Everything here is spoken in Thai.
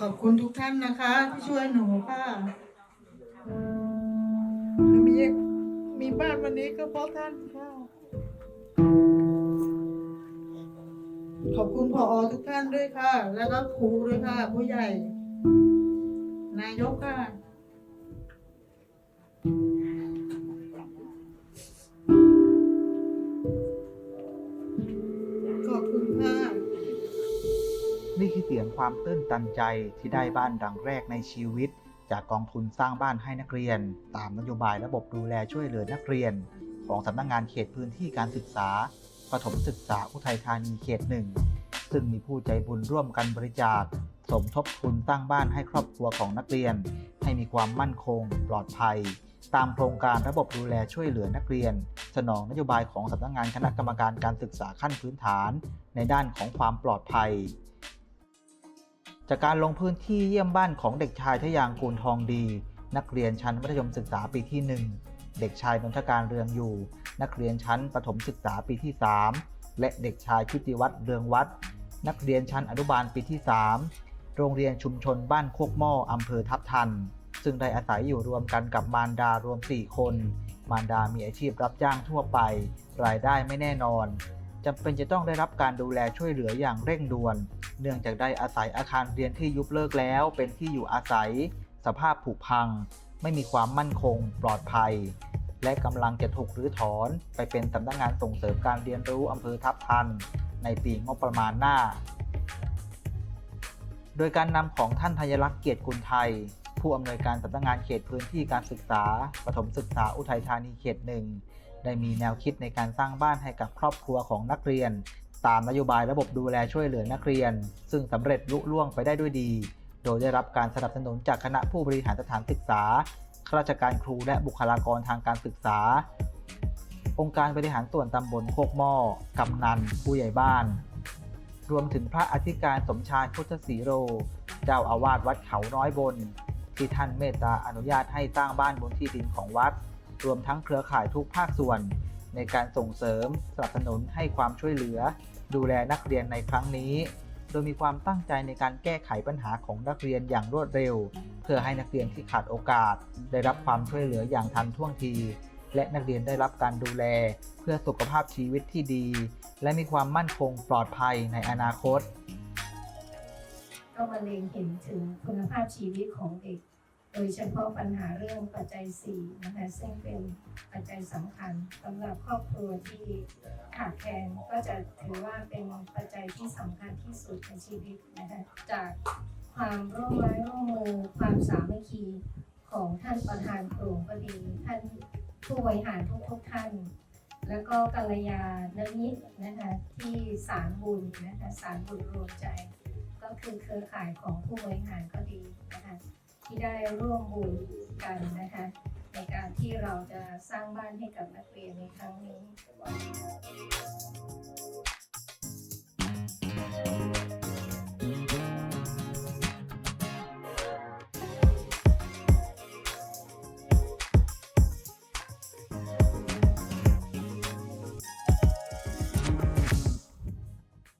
ขอบคุณทุกท่านนะคะที่ช่วยหนูค่ะ มีมีบ้านวันนี้ก็เพราะท่านค่ะ ขอบคุณพอทุกท่านด้วยค่ะ แล้วก็ครูด้วยค่ะ ผู้ใหญ่ นายกค่ะ นี่คือเสียงความตื้นตันใจที่ได้บ้านหลังแรกในชีวิต จากกองทุนสร้างบ้านให้นักเรียน ตามนโยบายระบบดูแลช่วยเหลือนักเรียน ของสำนักงงานเขตพื้นที่การศึกษาประถมศึกษาอุทัยธานีเขตหนึ่งซึ่งมีผู้ใจบุญร่วมกันบริจาค สมทบทุนตั้งบ้านให้ครอบครัวของนักเรียน ให้มีความมั่นคง ปลอดภัย ตามโครงการระบบดูแลช่วยเหลือนักเรียน สนองนโยบายของสำนักงานคณะกรรมการการศึกษาขั้นพื้นฐาน ในด้านของความปลอดภัย จากการลงพื้นที่เยี่ยมบ้านของเด็กชายทะยางกูลทองดี นักเรียนชั้นมัธยมศึกษาปีที่ 1 เด็กชายนนทการเรืองอยู่ นักเรียนชั้นประถมศึกษาปีที่ 3 และเด็กชายชุติวัฒน์เรืองวัด นักเรียนชั้นอนุบาลปีที่ 3 โรงเรียนชุมชนบ้านโคกหม้ออำเภอทับทัน ซึ่งได้อาศัยอยู่รวมกันกับมารดารวม 4 คน มารดามีอาชีพรับจ้างทั่วไป รายได้ไม่แน่นอน จำเป็นจะต้องได้รับการดูแลช่วยเหลืออย่างเร่งด่วน เนื่องจากได้อาศัยอาคารเรียนที่ยุบเลิกแล้ว เป็นที่อยู่อาศัย สภาพผุพัง ไม่มีความมั่นคง ปลอดภัย และกำลังจะถูกรื้อถอน ไปเป็นสำนักงานส่งเสริมการเรียนรู้อำเภอทับทัน ในปีงบประมาณหน้า โดยการนำของท่านธัญลักษณ์เกียรติกุลไทย ผู้อำนวยการสำนักงานเขตพื้นที่การศึกษาประถมศึกษาอุทัยธานีเขตหนึ่ง ได้มีแนวคิดในการสร้างบ้านให้กับครอบครัวของนักเรียน ตามนโยบายระบบดูแลช่วยเหลือนักเรียน ซึ่งสำเร็จลุล่วงไปได้ด้วยดี โดยได้รับการสนับสนุนจากคณะผู้บริหารสถานศึกษาข้าราชการครูและบุคลากรทางการศึกษา องค์การบริหารส่วนตำบลโคกหม้อกำนัน ผู้ใหญ่บ้าน รวมถึงพระอธิการสมชายพุทธศรีโร เจ้าอาวาสวัดเขาน้อยบน ที่ท่านเมตตาอนุญาตให้สร้างบ้านบนที่ดินของวัด รวมทั้งเครือข่ายทุกภาคส่วน ในการส่งเสริมสนับสนุนให้ความช่วยเหลือ ดูแลนักเรียนในครั้งนี้ โดยมีความตั้งใจในการแก้ไขปัญหาของนักเรียนอย่างรวดเร็ว เพื่อให้นักเรียนที่ขาดโอกาส ได้รับความช่วยเหลืออย่างทันท่วงที และนักเรียนได้รับการดูแล เพื่อสุขภาพชีวิตที่ดี และมีความมั่นคงปลอดภัยในอนาคตก็มาเล็งเห็นถึงคุณภาพชีวิตของเด็ก โดยเฉพาะปัญหาเรื่องปัจจัย4นะคะซึ่งเป็นปัจจัยสำคัญสำหรับครอบครัวที่ขาดแคลนก็จะถือว่าเป็นปัจจัยที่สำคัญที่สุดในชีวิตนะคะจากความร่วมไม้ร่วมมือความสามัคคีของท่านประธานกลุ่มก็ดีท่านผู้บริหารทุกๆท่าน แล้วก็กัลยาณมิตรนะคะที่สารบุญนะคะสารบุญรวมใจ ก็คือเครือข่ายของผู้บริหารก็ดีนะคะ ที่ได้ร่วมบุญกันนะคะ ในการที่เราจะสร้างบ้านให้กับนักเรียนในครั้งนี้